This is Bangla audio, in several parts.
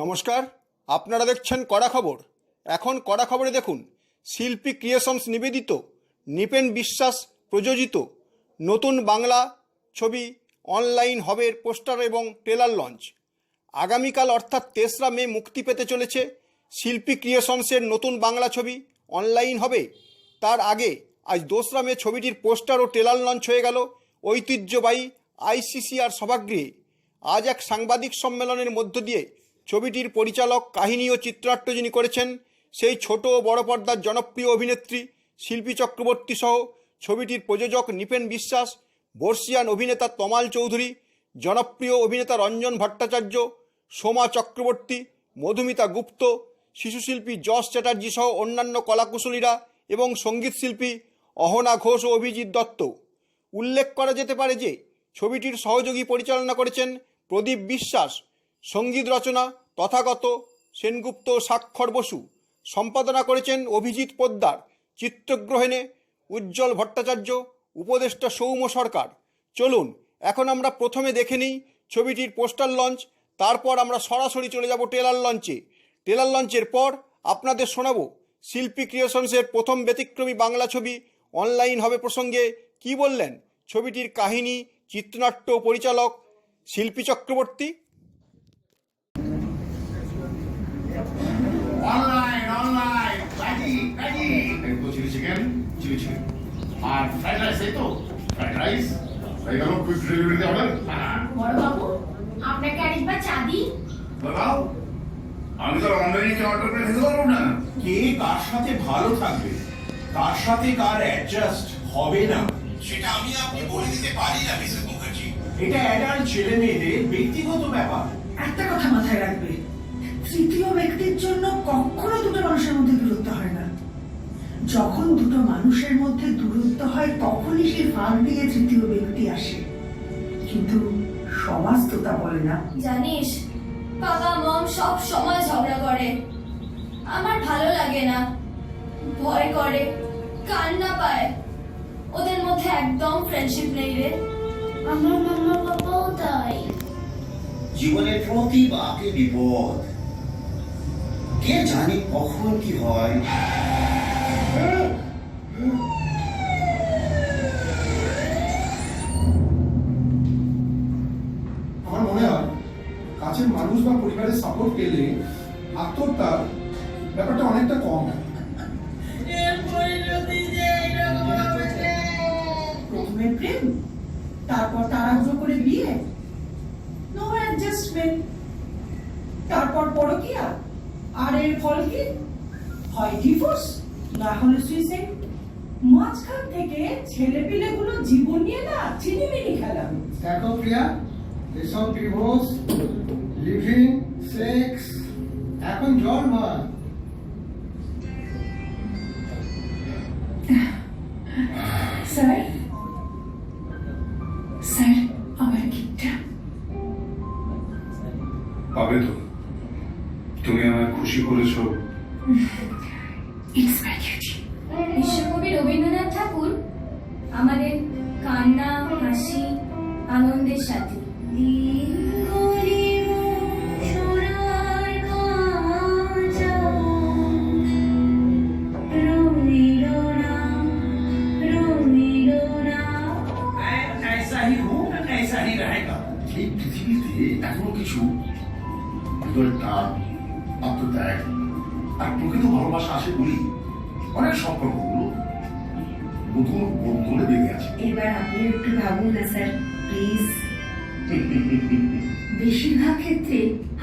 নমস্কার, আপনারা দেখছেন কড়া খবর। এখন কড়া খবরে দেখুন, শিল্পী ক্রিয়েশনস নিবেদিত, নিপেন বিশ্বাস প্রযোজিত, নতুন বাংলা ছবি অনলাইন হবের পোস্টার এবং ট্রেলার লঞ্চ। আগামীকাল অর্থাৎ তেসরা মে মুক্তি পেতে চলেছে শিল্পী ক্রিয়েশনসের নতুন বাংলা ছবি অনলাইন হবে। তার আগে আজ দোসরা মে ছবিটির পোস্টার ও ট্রেলার লঞ্চ হয়ে গেল ঐতিহ্যবাহী আইসিসিআর সভাগৃহে। আজ এক সাংবাদিক সম্মেলনের মধ্য দিয়ে ছবিটির পরিচালক, কাহিনী ও চিত্রাট্য যিনি করেছেন, সেই ছোট ও বড় পর্দার জনপ্রিয় অভিনেত্রী শিল্পী চক্রবর্তী সহ ছবিটির প্রযোজক নিপেন বিশ্বাস, বর্ষিয়ান অভিনেতা তমাল চৌধুরী, জনপ্রিয় অভিনেতা রঞ্জন ভট্টাচার্য, সোমা চক্রবর্তী, মধুমিতা গুপ্ত শিশুশিল্পী যশ চ্যাটার্জি সহ অন্যান্য কলাকুশলীরা এবং সঙ্গীতশিল্পী অহনা ঘোষ ও অভিজিৎ দত্ত। উল্লেখ করা যেতে পারে যে, ছবিটির সহযোগী পরিচালনা করেছেন প্রদীপ বিশ্বাস, সংগীত রচনা তথাগত সেনগুপ্ত স্বাক্ষর বসু সম্পাদনা করেছেন অভিজিৎ পোদ্দার, চিত্রগ্রহণে উজ্জ্বল ভট্টাচার্য, উপদেষ্টা সৌম্য সরকার। চলুন, এখন আমরা প্রথমে দেখে নিই ছবিটির পোস্টার লঞ্চ, তারপর আমরা সরাসরি চলে যাব ট্রেলার লঞ্চে। ট্রেলার লঞ্চের পর আপনাদের শোনাবো শিল্পী ক্রিয়েশনসের প্রথম ব্যতিক্রমী বাংলা ছবি অনলাইন হবে প্রসঙ্গে কি বললেন ছবিটির কাহিনী, চিত্রনাট্য পরিচালক শিল্পী চক্রবর্তী। আর ফ্রাইড রাইস এই তো ফ্রাইড রাইস হয়ে গেল কুইক ডেলিভারিতে অর্ডার বড়বাবু আপনাকে আরেকবার চা দিই। আমি তো অনলাইনে অর্ডার করে খেতে পারব না। কে কার সাথে ভালো থাকবে কার সাথে কার অ্যাডজাস্ট হবে না সেটা আমি আপনি বলে দিতে পারি না মিসেস মুখার্জি। এটা অ্যাডাল্ট ছেলে মেয়েদের ব্যক্তিগত ব্যাপার। একটা কথা মাথায় রাখবে তৃতীয় ব্যক্তির জন্য কখনো দুটো মানুষের মধ্যে দূরত্ব হয় না। যখন দুটো মানুষের মধ্যে দূরত্ব হয় তখনই সে ফাঁক দিয়ে তৃতীয় ব্যক্তি আসে। কিন্তু সমাজ তো তা বলে না। জানিস বাবা মম সব সময় ঝগড়া করে। আমার ভালো লাগে না। ভয় করে কান্না পায়। ওদের মধ্যে একদম ফ্রেন্ডশিপ নেই রে। আমার মাম্মা বাবাও তাই। জীবনের প্রতি বাকে বিপদ। কে জানে কখন কি হয়? আমার মনে হয় কাছের মানুষ বা পরিবারের সাপোর্ট পেলে আত্মহত্যার ব্যাপারটা অনেকটা কম প্রথমে প্রেম তারপর তাড়াহুড়ো করে বিয়ে। নো অ্যাডজাস্টমেন্ট তারপর পরকিয়া। আর এর ফল কি? হয় ডিভোর্স না হলে সুইসাইড মাঝখান থেকে ছেলে গুলো জীবন নিয়ে না চিনিমিনি খেলা দেখো প্রিয়া, এসব ডিভোর্স লিভিং সেক্স এখন জল নয় আমাদের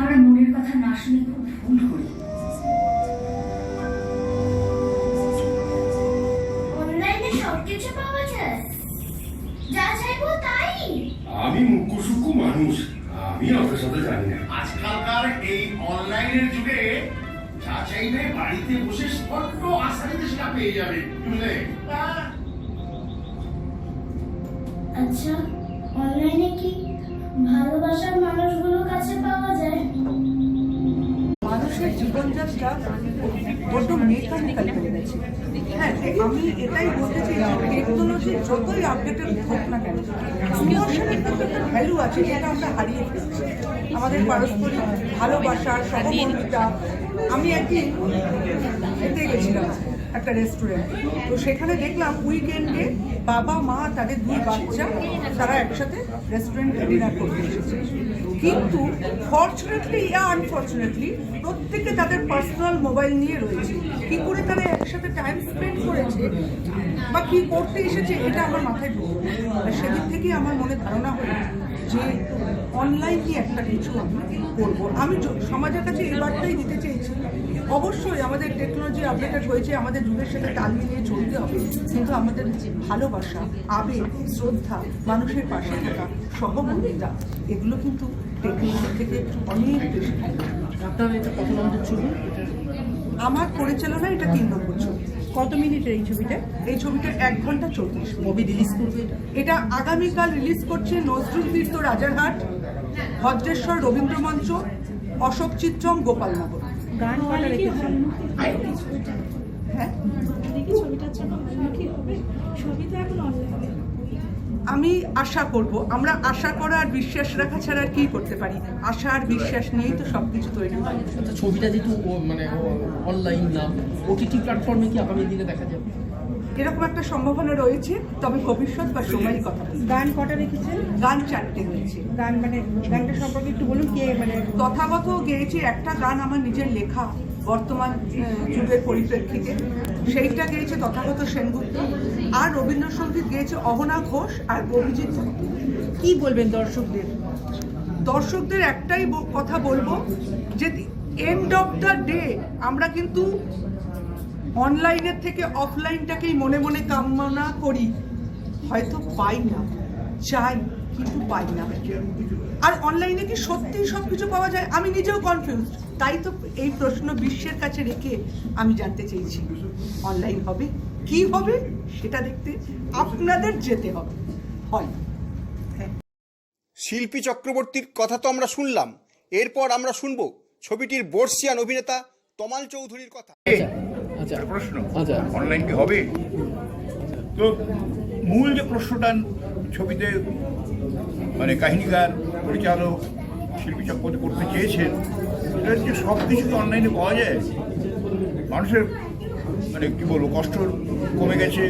আমরা মনের কথা না শুনে খুব ভুল করি অনলাইনে সবকিছু পাওয়া যায়। যা চাইব তাই। আমি মানুষ আমি অত সাথে জানি না। আজকালকার এই অনলাইনের যুগে যা চাইবে বাড়িতে বসে স্পষ্ট আসানিতে সেটা পেয়ে যাবে বুঝলে? আচ্ছা। জীবনযাত্রা বড্ড মেকানিক্যাল হয়ে গেছে হ্যাঁ আমি এটাই বলতে চাই টেকনোলজি যতই আপডেটেড হোক না কেন ইমোশনের একটা ভ্যালু আছে যেটা আমরা হারিয়ে ফেলছি। আমাদের পারস্পরিক ভালোবাসা, সহমর্মিতা, আমি একদিন এতে গেছিলাম। একটা রেস্টুরেন্ট তো সেখানে দেখলাম উইকেন্ডে বাবা, মা, তাদের দুই বাচ্চা তারা একসাথে রেস্টুরেন্টে ডিনার করতে এসেছে। কিন্তু ফর্চুনেটলি ইয়া আনফর্চুনেটলি প্রত্যেকে তাদের পার্সোনাল মোবাইল নিয়ে রয়েছে। কি করে তারা একসাথে টাইম স্পেন্ড করেছে বা কি করতে এসেছে, এটা আমার মাথায় ঢুকলো আর সেদিন থেকেই আমার মনে ধারণা হলো যে অনলাইনে একটা কিছু আমি করব। আমি সমাজের কাছে এই বার্তাই দিতে চেয়েছি অবশ্যই আমাদের টেকনোলজি আপডেটেড হয়েছে আমাদের যুগের সাথে তাল মিলিয়ে চলতে হবে। কিন্তু আমাদের ভালোবাসা আবেগ শ্রদ্ধা মানুষের পাশে থাকা সহমর্মিতা এগুলো কিন্তু টেকনোলজি থেকে অনেক বেশি আপনার এটা কত নম্বর ছবি আমার পরিচালনা এটা তিন নম্বর ছবি। কত মিনিটের এই ছবিটা? এই ছবিটা এক ঘণ্টা চল্লিশ। কবে রিলিজ করবে এটা? এটা আগামীকাল রিলিজ করছে নজরুল তীর্থ রাজারহাট ভদ্রেশ্বর রবীন্দ্র মঞ্চ অশোক চিত্রম গোপালনগর গান কটা হ্যাঁ? আমি আশা করব আমরা আশা করা আর বিশ্বাস রাখা ছাড়া আর কি করতে পারি? আশা আর বিশ্বাস নিয়েই তো সবকিছু তৈরি হয়। আচ্ছা ছবিটা যেহেতু মানে অনলাইন না ওটিটি প্ল্যাটফর্মে কি আগামী দিনে দেখা যাবে? এরকম একটা সম্ভাবনা রয়েছে তবে ভবিষ্যৎ বা সময়ই কথা গান কটা রেখেছেন গান চারটে হয়েছে। গান মানে গানটা সম্পর্কে একটু বলুন কে মানে তথাগত গেয়েছি একটা গান আমার নিজের লেখা বর্তমান যুগের পরিপ্রেক্ষিতে। সেইটা গেয়েছে তথাগত সেনগুপ্ত। আর রবীন্দ্রসঙ্গীত গেয়েছে অহনা ঘোষ আর অভিজিৎ। কি বলবেন দর্শকদের? দর্শকদের একটাই কথা বলব যে এন্ড অফ দ্য ডে আমরা কিন্তু অনলাইনের থেকে অফলাইনটাকেই মনে মনে কামনা করি। হয়তো পাই না। চাই, কিন্তু পাই না। আর অনলাইনে কি সত্যিই সব কিছু পাওয়া যায়? আমি নিজেও কনফিউজ তাই তো এই প্রশ্ন বিশ্বের কাছে রেখে আমি জানতে চেয়েছি। অনলাইন হবে, কি হবে সেটা দেখতে আপনাদের যেতে হবে। হয়। শিল্পী চক্রবর্তীর কথা তো আমরা শুনলাম। এরপর আমরা শুনব ছবিটির বর্ষিয়ান অভিনেতা তমাল চৌধুরীর কথা। আচ্ছা। প্রশ্ন। আচ্ছা। অনলাইন কি হবে? তো মূল যে প্রশ্নটা ছবিতে মানে কাহিনীকার পরিচালক শিল্পী চক্রবর্তী করতে চেয়েছেন সেটা হচ্ছে সব কিছু তো অনলাইনে পাওয়া যায়? মানুষের মানে কি বলব কষ্ট কমে গেছে।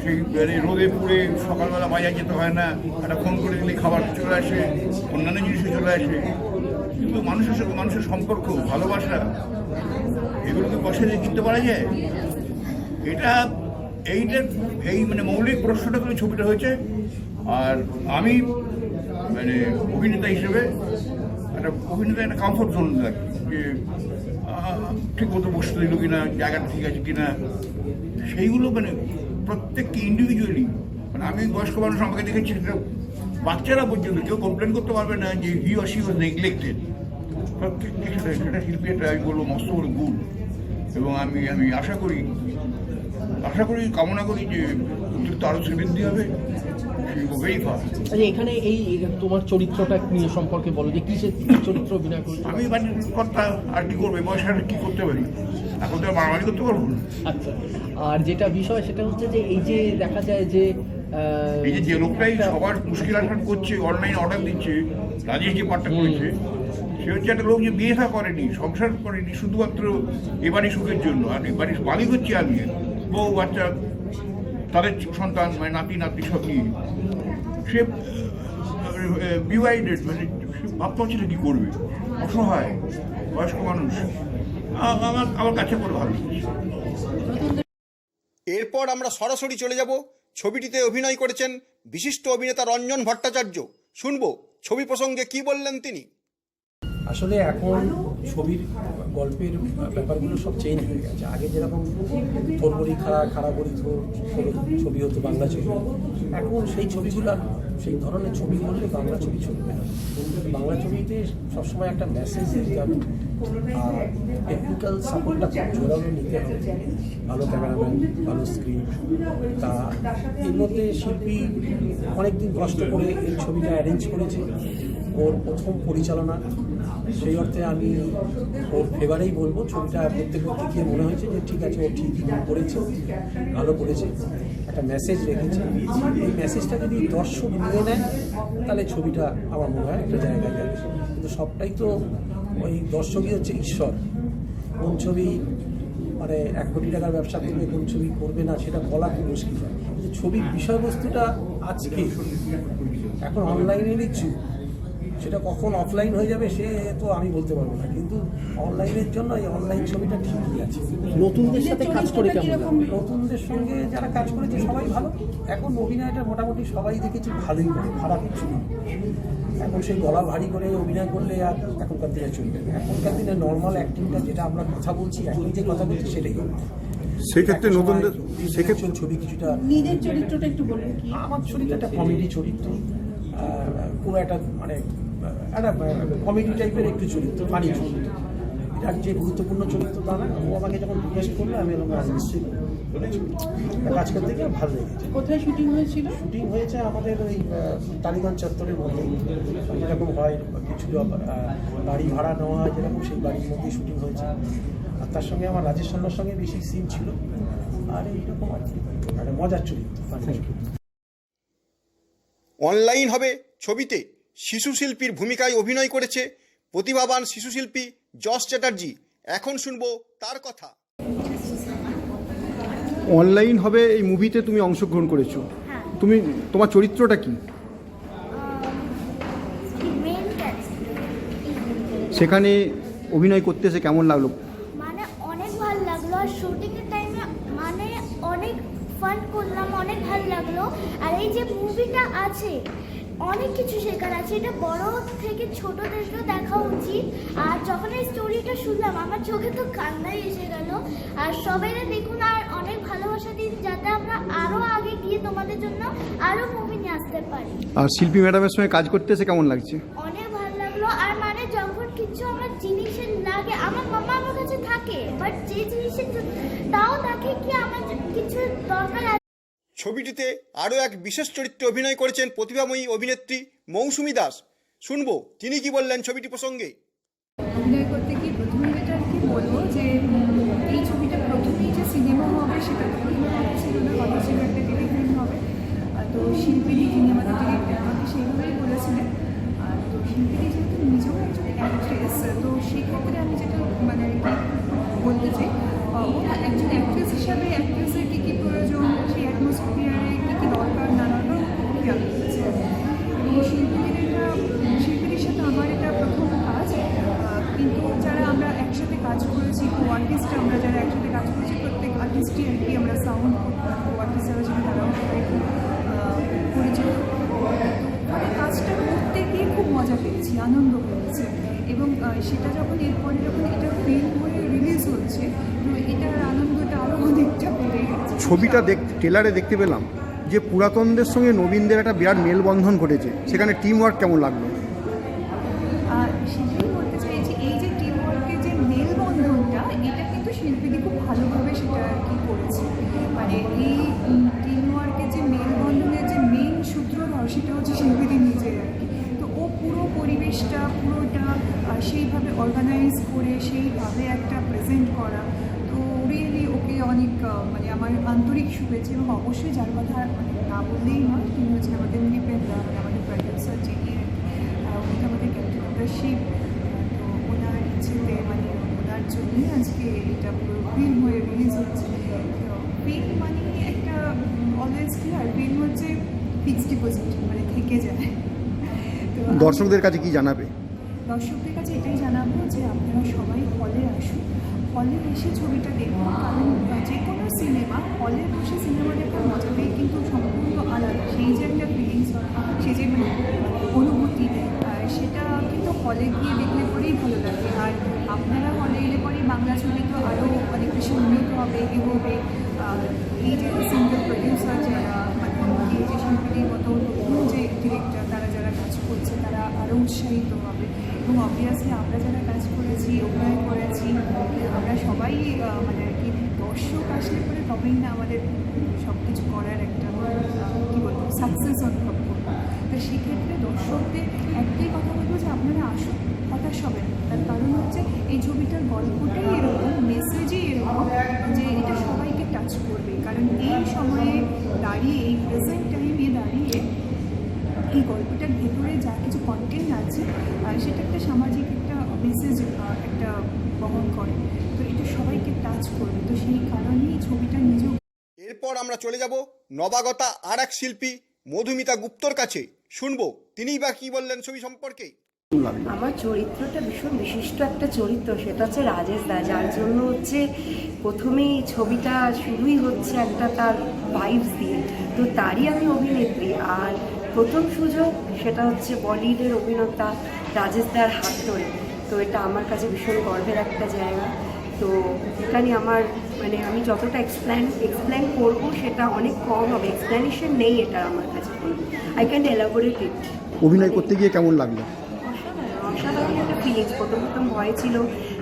সেই মানে রোদে পুড়ে সকালবেলা বাজার যেতে হয় না একটা ফোন করে দিলে খাবার চলে আসে অন্যান্য জিনিসও চলে আসে। কিন্তু মানুষের সাথে মানুষের সম্পর্ক ভালোবাসা এগুলো কি পয়সা দিয়ে কিনতে পারা যায়, এটা এইটা এই মানে মৌলিক প্রশ্নটা করে ছবিটা হয়েছে। আর আমি মানে অভিনেতা হিসেবে একটা অভিনেতা একটা কমফোর্ট জোন থাকি, যে ঠিক মতো বসতে দিল কিনা, জায়গাটা ঠিক আছে কিনা। সেইগুলো মানে প্রত্যেককে ইন্ডিভিজুয়ালি মানে আমি বয়স্ক মানুষ আমাকে দেখেছি, সেটা বাচ্চারা পর্যন্ত কেউ কমপ্লেন করতে পারবে না যে হি শি ওয়াজ নেগলেক্টেড প্রত্যেককে সেটা সেটা শিল্পী একটা, আমি বলব, মস্ত বড় গুণ। এবং আমি আমি আশা করি আশা করি কামনা করি যে অতিরিক্ত আরও শ্রীবৃদ্ধি হবে আচ্ছা এখানে এই তোমার চরিত্রটা নিয়ে সম্পর্কে বলো যে কিসের চরিত্র অভিনয় করছ? আমি বাড়ির কর্তা আর কি করবে? বয়সে আর কি করতে পারি? এখন তো মারামারি করতে পারব না। আচ্ছা আর যেটা বিষয় সেটা হচ্ছে যে এই যে দেখা যায় যে এই যে লোকটাই সবার মুশকিল আসান করছে অনলাইন অর্ডার দিচ্ছে রাজেশ যে পাঠটা করেছে সে হচ্ছে একটা লোক যে বিয়ে থা করেনি, সংসার করেনি, শুধুমাত্র এবারই সুখের জন্য, আর এবারই মালিক হচ্ছে আমি বউ, বাচ্চা, তাদের সন্তান মানে নাতি নাতি সব নিয়ে সে বিওয়াইডেড মানে সে ভাবতে হচ্ছে কি করবে। অসহায়, বয়স্ক মানুষ। আমার আমার কাছে করে ভালো এরপর আমরা সরাসরি চলে যাব ছবিটিতে অভিনয় করেছেন বিশিষ্ট অভিনেতা রঞ্জন ভট্টাচার্য। শুনব ছবি প্রসঙ্গে কি বললেন তিনি। আসলে এখন ছবির গল্পের ব্যাপারগুলো সব চেঞ্জ হয়ে গেছে। আগে যেরকম থোরবড়ি খাড়া খাড়া বড়ি থোর, ছবি হতো, বাংলা ছবি। এখন সেই ছবিগুলো, সেই ধরনের ছবি করলে বাংলা ছবি চলবে না। বাংলা ছবিতে সবসময় একটা মেসেজ দিতে হবে আর টেকনিক্যাল সাপোর্টটা খুব জোরালো নিতে হবে। ভালো ক্যামেরাম্যান ভালো স্ক্রিপ্ট তা এর মধ্যে শিল্পী অনেকদিন কষ্ট করে এই ছবিটা অ্যারেঞ্জ করেছে। ওর প্রথম পরিচালনা সেই অর্থে আমি ওর ফেভারেই বলব, ছবিটা দেখতে করতে গিয়ে মনে হয়েছে যে ঠিক আছে, ও ঠিক করেছে ভালো করেছে। একটা মেসেজ রেখেছে। এই মেসেজটা যদি দর্শক নিয়ে নেয়, তাহলে ছবিটা আমার মনে হয় একটা জায়গায় যাবে। কিন্তু সবটাই তো ওই দর্শকই হচ্ছে ঈশ্বর। কোন ছবি মানে এক কোটি টাকার ব্যবসা করবে, কোন ছবি করবে না, সেটা বলা খুব মুশকিল। কিন্তু ছবির বিষয়বস্তুটা আজকে, এখন অনলাইনেরই যুগ সেটা কখন অফলাইন হয়ে যাবে সে তো আমি বলতে পারব না। কিন্তু অনলাইনের জন্য এই অনলাইন ছবিটা ঠিকই আছে। নতুনদের সাথে কাজ করে কেমন? নতুনদের সঙ্গে যারা কাজ করেছে সবাই ভালো। এখন অভিনয়টা মোটামুটি সবাই দেখেছি ভালোই করে খারাপ কিছু না এখন সেই গলা ভারী করে অভিনয় করলে আর এখনকার দিনে চলবে এখনকার দিনে নর্মাল অ্যাক্টিংটা যেটা আমরা কথা বলছি এখন যে কথা বলছি সেটাই সেক্ষেত্রে নতুনদের সেক্ষেত্রে ছবি কিছুটা নিজের চরিত্রটা একটু বলবেন আমার চরিত্র একটা কমেডি চরিত্র। পুরো একটা মানে একটা কমেডি টাইপের একটু চরিত্র ফানি চরিত্র। এটার যে গুরুত্বপূর্ণ চরিত্র তা না ও আমাকে যখন রিকোয়েস্ট করল আমি বললাম "হ্যাঁ, নিশ্চয়ই করেছি কাজ করতে গিয়ে ভালো লেগেছে। কোথায় শুটিং হয়েছিল? শুটিং হয়েছে আমাদের ওই টালিগঞ্জ চত্বরের মধ্যেই। যেরকম হয় কিছু বাড়ি ভাড়া নেওয়া হয় যেরকম সেই বাড়ির মধ্যেই শুটিং হয়েছে। আর তার সঙ্গে আমার রাজেশ সঙ্গে বেশি সিন ছিল। আর এইরকম আর কি। মানে মজার চরিত্র। অনলাইন হবে ছবিতে। শিশু শিল্পীর ভূমিকায় অভিনয় করেছে প্রতিভাবান শিশু শিল্পী যশ চ্যাটার্জি। এখন শুনব তার কথা। অনলাইন হবে এই মুভিতে তুমি অংশগ্রহণ করেছ। তুমি তোমার চরিত্রটা কি? সেখানে অভিনয় করতে এসে কেমন লাগল মানে অনেক ভালো লাগল আর শুটিং এর টাইমে মানে অনেক ফান করলাম অনেক ভালো লাগল আর এই যে মুভিটা আছে অনেক কিছু শেখার আছে। এটা বড় থেকে ছোটদেরকেও দেখা উচিত। আর যখন এই স্টোরিটা শুনলাম আমার চোখে তো কান্নাই এসে গেল। আর সবাই দেখুন আর অনেক ভালোবাসা দিন যাতে আমরা আরও আগে গিয়ে তোমাদের জন্য আরও মুভি নিয়ে আসতে পারি। আর শিল্পী ম্যাডামের সঙ্গে কাজ করতে এসে কেমন লাগছে? অনেক ভালো লাগল। আর মানে যখন কিছু আমার জিনিসের লাগে আমার মামা আমার কাছে থাকে বাট যে জিনিসের তাও থাকে কি আমার কিছু দরকার ছবিটিতে আরও এক বিশেষ চরিত্রে অভিনয় করেছেন প্রতিভাময়ী অভিনেত্রী মৌসুমী দাস। শুনব, তিনি কি বললেন ছবিটি প্রসঙ্গে? অভিনয় করতে গিয়ে প্রথমে যেটা আর কি বলব যে, এই ছবিটা প্রথমেই যে সিনেমা হবে সেটা কথা ছিল একটা টেলিফিল্ম হবে। তো শিল্পীদি যিনি আমাদের আমাকে সেইভাবেই বলেছিলেন। তো শিল্পীদি যেহেতু নিজেও একজন অ্যাক্ট্রেস তো সেক্ষেত্রে আমি যেটা মানে আর কি বলতে চাই ও একজন অ্যাক্ট্রেস হিসাবে অ্যাক্ট্রেসের কী কী প্রয়োজন সেই অ্যাটমসফিয়ারে কী কী দরকার না দরকার খুব খেয়াল করেছে এবং শিল্পীদের এটা শিল্পীদের সাথে আমার এটা প্রথম কাজ আহ, কিন্তু যারা আমরা একসাথে কাজ করেছি কো আর্টিস্ট আমরা যারা একসাথে কাজ করেছি, প্রত্যেক আর্টিস্টই আর কি আমরা সাউন্ড কো আর্টিস্ট যারা ছিল তারাও পরিচিত। কাজটা করতে গিয়ে খুব মজা পেয়েছি, আনন্দ পেয়েছি। এবং সেটা যখন এরপরে যখন এটা ফিল্ম হয়ে রিলিজ হচ্ছে, তো এটার আনন্দটা আরও অনেকটা বেড়ে গেছে। ছবিটা দেখ ট্রেলারে দেখতে পেলাম যে পুরাতনদের সঙ্গে নবীনদের একটা বিরাট মেলবন্ধন ঘটেছে। সেখানে টিম ওয়ার্ক কেমন লাগল আর সেটাই বলতে চাই যে এই যে টিম ওয়ার্কের যে মেলবন্ধনটা এটা কিন্তু শিল্পীদি খুব ভালোভাবে সেটা আর কি করেছে মানে এই টিম ওয়ার্কের যে মেলবন্ধনের যে মেন সূত্রধর সেটা হচ্ছে শিল্পীদি নিজে আর কি। তো ও পুরো পরিবেশটা পুরোটা সেইভাবে অর্গানাইজ করে সেইভাবে একটা প্রেজেন্ট করা। তো রিয়েলি ওকে অনেক মানে আমার আন্তরিক শুভেচ্ছা এবং অবশ্যই যার কথা মানে না বললেই নয় তিনি হচ্ছেন আমাদের নিপেন দা, মানে আমাদের প্রডিউসার যিনি উনি আমাদের ক্যাপ্টেন অফ শিপ তো ওনার ইচ্ছেতে মানে ওনার জন্যই আজকে এটা পুরো ফিল্ম হয়ে রিলিজ হচ্ছে। ফিল্ম মানে একটা অলওয়েজ কি আর ফিল্ম হচ্ছে ফিক্সড ডিপোজিট মানে থেকে যায়। তো দর্শকদের কাছে কি জানাবে? দর্শকদের কাছে এটাই জানাব যে আপনারা সবাই হলে আসুন। হলে এসে ছবিটা দেখুন কারণ যে কোনো সিনেমা হলে বসে সিনেমা দেখার মজাটাই কিন্তু সম্পূর্ণ আলাদা। সেই যে একটা ফিলিংস সেই যে মানে অনুভূতি সেটা কিন্তু হলে গিয়ে দেখলে পরেই ভালো লাগে। আর আপনারা হলে এলে পরেই বাংলা ছবি তো আরও অনেক বেশি উন্নত হবে এগোবে। এই যে সিঙ্গেল প্রডিউসার যারা মানে এই যে শিল্পীদের মতো নতুন যে ডিরেক্টর তারা যারা কাজ করছে তারা আরও উৎসাহিত হবে। এবং অবভিয়াসলি আমরা যারা কাজ করেছি, অভিনয় করেছি, আমরা সবাই মানে আর কি দর্শক আসলে পরে তবেই না আমাদের সব কিছু করার একটা কী বলব সাকসেস অনুভব করব। তো সেক্ষেত্রে দর্শকদের একটাই কথা বলব যে আপনারা আসুন, হতাশ হবেন। তার কারণ হচ্ছে এই ছবিটার গল্পটাই এরকম মেসেজই এরকম যে এটা সবাইকে টাচ করবে। কারণ এই সময়ে দাঁড়িয়ে, এই প্রেজেন্ট টাইমে দাঁড়িয়ে এই গল্পটার কন্টেন্ট আছে সেটা একটা সামাজিক একটা মেসেজ একটা বহন করে। তো এটা সবাইকে টাচ করবে। তো সেই কারণেই ছবিটা নিজেও এরপর আমরা চলে যাব নবাগতা আর এক শিল্পী মধুমিতা গুপ্তর কাছে। শুনব তিনিই বা কী বললেন ছবি সম্পর্কে? আমার চরিত্রটা ভীষণ বিশিষ্ট একটা চরিত্র সেটা হচ্ছে রাজেশ দা যার জন্য হচ্ছে প্রথমেই ছবিটা শুরুই হচ্ছে একটা তার ভাইবস দিয়ে। তো তারই আমি অভিনেত্রী আর প্রথম সুযোগ সেটা হচ্ছে বলিউডের অভিনেতা রাজেশ দার হাত ধরে। তো এটা আমার কাছে ভীষণ গর্বের একটা জায়গা। তো এখানে আমার মানে আমি যতটা এক্সপ্লেন এক্সপ্লেন করব সেটা অনেক কম হবে। এক্সপ্লেনেশন নেই এটা আমার কাছে আই ক্যান এলাবোরেট ইট অভিনয় করতে গিয়ে কেমন লাগল? অসাধারণ অসাধারণ একটা ফিলিংস প্রথম প্রথম ভয় ছিল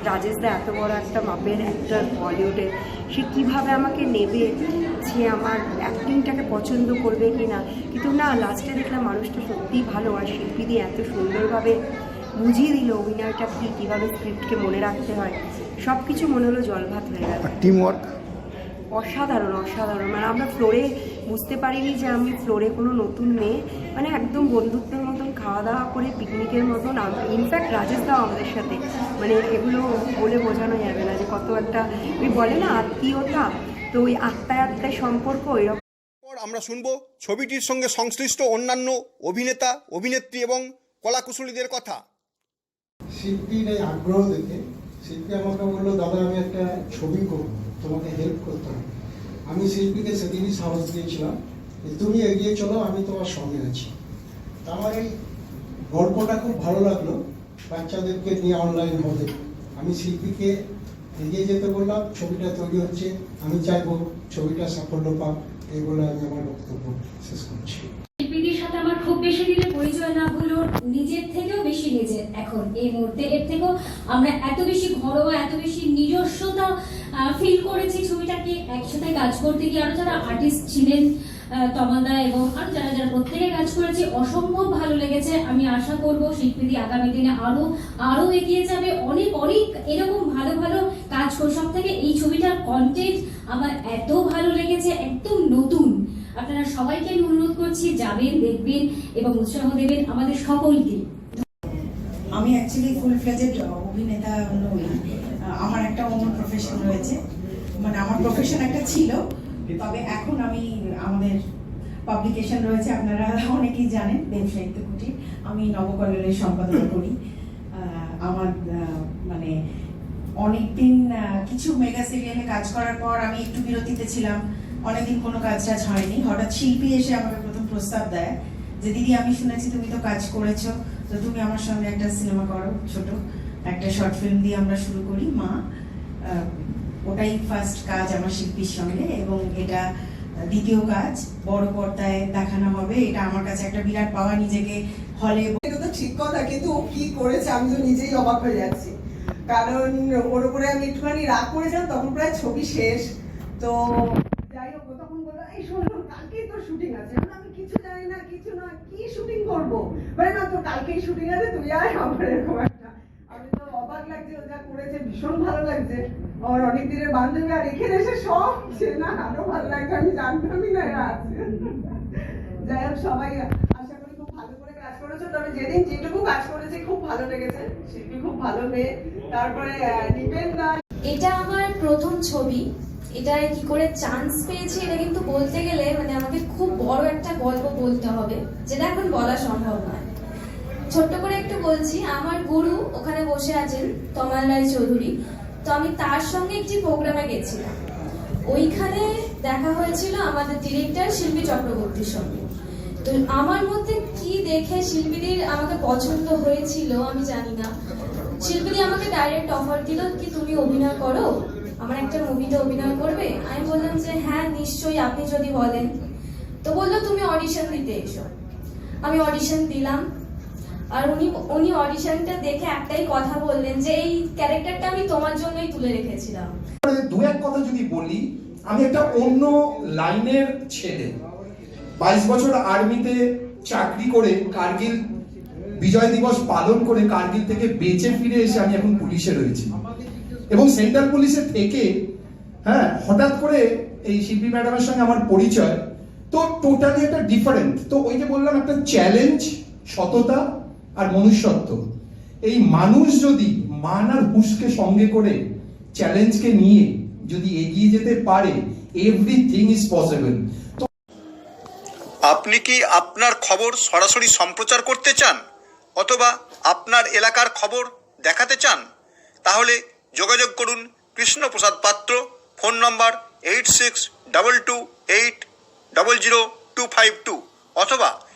রাজেশ দা এত বড় একটা মাপের অ্যাক্টর বলিউডে সে কীভাবে আমাকে নেবে? সে আমার অ্যাক্টিংটাকে পছন্দ করবে কি না কিন্তু না লাস্টে দেখলাম মানুষটা সত্যিই ভালো আর শিল্পী দিয়ে এত সুন্দরভাবে বুঝিয়ে দিল অভিনয়টা কী কীভাবে স্ক্রিপ্টকে মনে রাখতে হয়। সব কিছু মনে হলো জলভাত হয়ে গেল। টিম ওয়ার্ক অসাধারণ অসাধারণ। মানে আমরা ফ্লোরে বুঝতে পারিনি যে আমি ফ্লোরে কোনো নতুন মেয়ে। মানে একদম বন্ধুত্বের মতন খাওয়া দাওয়া করে পিকনিকের মতন। ইনফ্যাক্ট রাজেশ দাও আমাদের সাথে। মানে এগুলো বলে বোঝানো যাবে না যে কত একটা ওই বলে না আত্মীয়তা। তো ওই আত্মায় আত্মায় সম্পর্ক এরকম আমরা শুনব ছবিটির সঙ্গে সংশ্লিষ্ট অন্যান্য অভিনেতা অভিনেত্রী এবং কলাকুশলীদের কথা। শিল্পীর এই আগ্রহ দেখে। শিল্পী আমাকে বলল দাদা আমি একটা ছবি করব তোমাকে হেল্প করতে হবে। আমি শিল্পীকে সেদিনই সাহস দিয়েছিলাম যে তুমি এগিয়ে চলো আমি তোমার সঙ্গে আছি। তা আমার এই গল্পটা খুব ভালো লাগল। বাচ্চাদেরকে নিয়ে অনলাইন হবে। আমি শিল্পীকে এগিয়ে যেতে বললাম, ছবিটা তৈরি হচ্ছে। আমি চাইব ছবিটা সাফল্য পাক, এই বলে আমি আমার বক্তব্য শেষ করছি। শিল্পীদের সাথে আমার খুব বেশি পরিচয় না হলেও নিজের থেকেও বেশি নিজের। এখন এই মুহূর্তে এর থেকেও আমরা এত বেশি ঘরোয়া, এত বেশি নিজস্বতা ফিল করেছি ছবিটাকে। একসাথে কাজ করতে গিয়ে আরও যারা আর্টিস্ট ছিলেন তমাদা এবং আরও যারা যারা প্রত্যেকে কাজ করেছে, অসম্ভব ভালো লেগেছে। আমি আশা করব শিল্পীদি আগামী দিনে আরও আরও এগিয়ে যাবে। অনেক অনেক এরকম ভালো ভালো কাজ করে। সব থেকে এই ছবিটার কন্টেন্ট আমার এত ভালো লেগেছে, একদম নতুন। আপনারা সবাইকে আমি অনুরোধ করছি, যাবেন, দেখবেন এবং উৎসাহ দেবেন আমাদের সকলকে। আমি অ্যাকচুয়ালি ফুল ফ্লেজেড অভিনেতা নই আমার একটা অন্য প্রফেশন রয়েছে। মানে আমার প্রফেশন একটা ছিল। তবে এখন আমি আমাদের পাবলিকেশন রয়েছে আপনারা অনেকেই জানেন বেন সাহিত্য কুটির। আমি নবকলের সম্পাদনা করি। আমার মানে অনেকদিন কিছু মেগা সিরিয়ালে কাজ করার পর আমি একটু বিরতিতে ছিলাম। অনেকদিন কোনো কাজ টাজ হয়নি। হঠাৎ শিল্পী এসে আমাকে প্রথম প্রস্তাব দেয় যে দিদি আমি শুনেছি তুমি তো কাজ করেছ। তো তুমি আমার সঙ্গে একটা সিনেমা করো ছোট। একটা শর্ট ফিল্ম দিয়ে আমরা শুরু করি মা। ওটাই ফার্স্ট কাজ আমার শিল্পীর সঙ্গে এবং এটা দ্বিতীয় কাজ, বড় পর্দায় দেখানো হবে। এটা আমার কাছে একটা বিরাট পাওয়া নিজেকে হলে এটা তো ঠিক কথা, কিন্তু ও কি করেছে আমি তো নিজেই অবাক হয়ে যাচ্ছি। কারণ ওর উপরে আমি একটুখানি রাগ করে করেছিলাম, তখন প্রায় ছবি শেষ। তো যাই হোক তখন বলল, এই শোনো কালকেই তো শুটিং আছে। আমি কিছু জানি না, কিছু না, কি শুটিং করব? বলে, না তো কালকেই শুটিং আছে, তুই আয়, আমার এরকম একটা। আমি তো অবাক লাগছে ও যা করেছে, ভীষণ ভালো লাগছে। অনেক দিনের বান্ধবী আর সব আরও ভালো আমি জানতামই না এরা আছে যাই হোক সবাই আশা করি খুব ভালো করে কাজ করেছ তবে যেদিন যেটুকু কাজ করেছে খুব ভালো লেগেছে। শিল্পী খুব ভালো মেয়ে। তারপরে এটা আমার প্রথম ছবি। এটা কি করে চান্স পেয়েছি এটা কিন্তু বলতে গেলে মানে আমাকে খুব বড় একটা গল্প বলতে হবে, যেটা এখন বলা সম্ভব নয়। ছোট্ট করে একটু বলছি, আমার গুরু ওখানে বসে আছেন তমাল রায় চৌধুরী। তো আমি তার সঙ্গে একটি প্রোগ্রামে গেছিলাম। ওইখানে দেখা হয়েছিল আমাদের ডিরেক্টর শিল্পী চক্রবর্তীর সঙ্গে। তো আমার মধ্যে কি দেখে শিল্পীদের আমাকে পছন্দ হয়েছিল আমি জানি না। শিল্পীদি আমাকে ডাইরেক্ট অফার দিল কি তুমি অভিনয় করো? আমার একটা মুভিতে অভিনয় করবে? আমি বললাম যে হ্যাঁ নিশ্চয়ই আপনি যদি বলেন। তো বলল, তুমি অডিশন দিতে এসো। আমি অডিশন দিলাম। আর উনি উনি অডিশনটা দেখে একটাই কথা বললেন যে এই ক্যারেক্টারটা আমি তোমার জন্যই তুলে রেখেছিলাম। দু এক কথা যদি বলি, আমি একটা অন্য লাইনের ছেলে। বাইশ বছর আর্মিতে চাকরি করে কার্গিল, বিজয় দিবস পালন করে কার্গিল থেকে বেঁচে ফিরে এসে আমি এখন পুলিশে রয়েছি। এবং সেন্ট্রাল পুলিশে থেকে হ্যাঁ হঠাৎ করে এই শিল্পী ম্যাডামের সঙ্গে আমার পরিচয়। তো টোটালি একটা ডিফারেন্ট তো ওই যে বললাম, একটা চ্যালেঞ্জ সততা আর মনুষ্যত্ব। এই মানুষ যদি মান আর হুশকে সঙ্গে করে চ্যালেঞ্জকে নিয়ে যদি এগিয়ে যেতে পারে এভরিথিং ইজ পসিবল আপনি কি আপনার খবর সরাসরি সম্প্রচার করতে চান? অথবা আপনার এলাকার খবর দেখাতে চান? তাহলে যোগাযোগ করুন Krishnaprasad Patra, phone number eight six double two eight double zero two five two অথবা